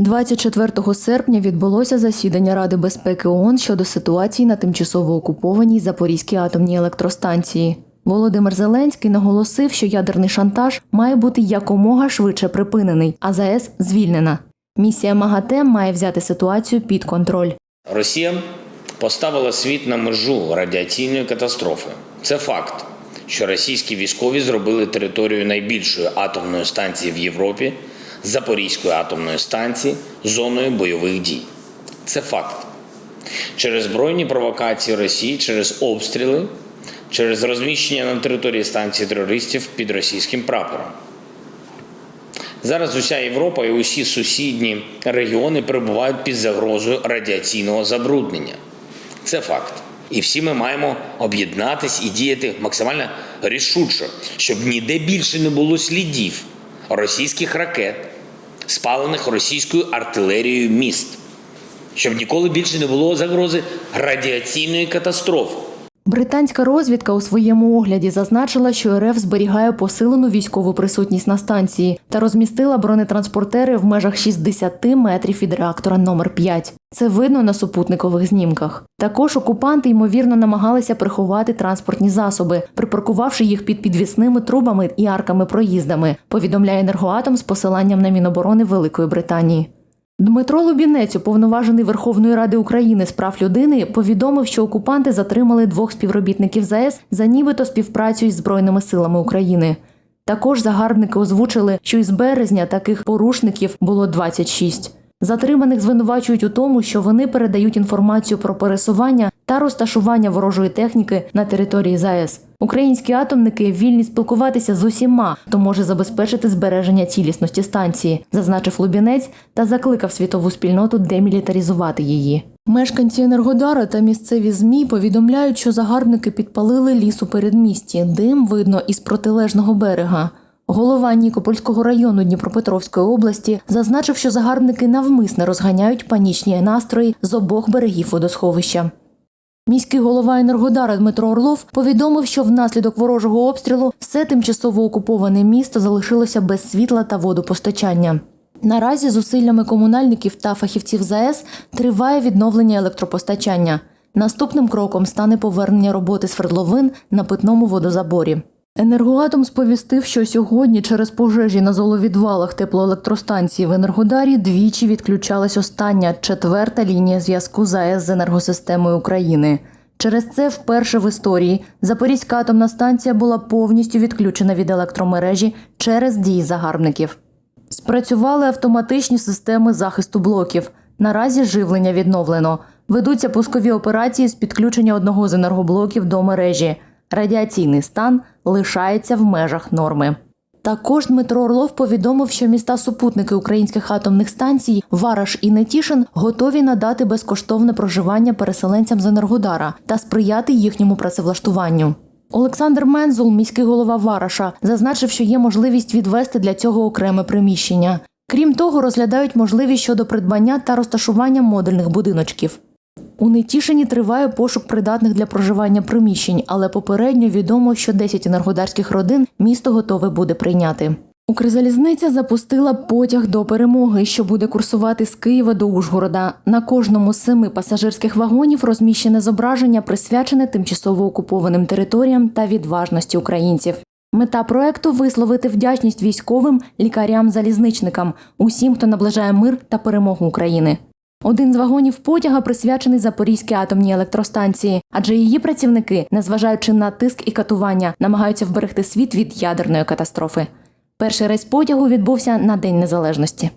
24 серпня відбулося засідання Ради безпеки ООН щодо ситуації на тимчасово окупованій Запорізькій атомній електростанції. Володимир Зеленський наголосив, що ядерний шантаж має бути якомога швидше припинений, а ЗАЕС звільнена. Місія МАГАТЕ має взяти ситуацію під контроль. Росія поставила світ на межу радіаційної катастрофи. Це факт, що російські військові зробили територію найбільшої атомної станції в Європі, Запорізької атомної станції, зоною бойових дій. Це факт. Через збройні провокації Росії, через обстріли, через розміщення на території станції терористів під російським прапором. Зараз уся Європа і усі сусідні регіони перебувають під загрозою радіаційного забруднення. Це факт. І всі ми маємо об'єднатись і діяти максимально рішуче, щоб ніде більше не було слідів російських ракет, спалених російською артилерією міст, щоб ніколи більше не було загрози радіаційної катастрофи. Британська розвідка у своєму огляді зазначила, що РФ зберігає посилену військову присутність на станції та розмістила бронетранспортери в межах 60 метрів від реактора номер 5 Це видно на супутникових знімках. Також окупанти ймовірно намагалися приховати транспортні засоби, припаркувавши їх під підвісними трубами і арками проїздами. Повідомляє енергоатом з посиланням на Міноборони Великої Британії. Дмитро Лубінець, уповноважений Верховної Ради України з прав людини, повідомив, що окупанти затримали двох співробітників ЗАЕС за нібито співпрацю із Збройними силами України. Також загарбники озвучили, що із березня таких порушників було 26. Затриманих звинувачують у тому, що вони передають інформацію про пересування та розташування ворожої техніки на території ЗАЕС. Українські атомники вільні спілкуватися з усіма, хто може забезпечити збереження цілісності станції, зазначив Лубінець та закликав світову спільноту демілітаризувати її. Мешканці Енергодара та місцеві змі повідомляють, що загарбники підпалили ліс у передмісті. Дим видно із протилежного берега. Голова Нікопольського району Дніпропетровської області зазначив, що загарбники навмисне розганяють панічні настрої з обох берегів водосховища. Міський голова Енергодара Дмитро Орлов повідомив, що внаслідок ворожого обстрілу все тимчасово окуповане місто залишилося без світла та водопостачання. Наразі зусиллями комунальників та фахівців ЗАЕС триває відновлення електропостачання. Наступним кроком стане повернення роботи свердловин на питному водозаборі. Енергоатом сповістив, що сьогодні через пожежі на золовідвалах теплоелектростанції в Енергодарі двічі відключалась остання четверта лінія зв'язку ЗАЕС з енергосистемою України. Через це вперше в історії Запорізька атомна станція була повністю відключена від електромережі через дії загарбників. Спрацювали автоматичні системи захисту блоків. Наразі живлення відновлено. Ведуться пускові операції з підключення одного з енергоблоків до мережі. Радіаційний стан лишається в межах норми. Також Дмитро Орлов повідомив, що міста супутники українських атомних станцій Вараш і Нетішин готові надати безкоштовне проживання переселенцям з Енергодара та сприяти їхньому працевлаштуванню. Олександр Мензул, міський голова Вараша, зазначив, що є можливість відвести для цього окреме приміщення. Крім того, розглядають можливість щодо придбання та розташування модульних будиночків. У Нетішині триває пошук придатних для проживання приміщень, але попередньо відомо, що 10 енергодарських родин місто готове буде прийняти. Укрзалізниця запустила потяг до перемоги, що буде курсувати з Києва до Ужгорода. На кожному з семи пасажирських вагонів розміщене зображення, присвячене тимчасово окупованим територіям та відважності українців. Мета проекту висловити вдячність військовим, лікарям, залізничникам, усім, хто наближає мир та перемогу України. Один з вагонів потяга присвячений Запорізькій атомній електростанції, адже її працівники, незважаючи на тиск і катування, намагаються вберегти світ від ядерної катастрофи. Перший рейс потягу відбувся на День Незалежності.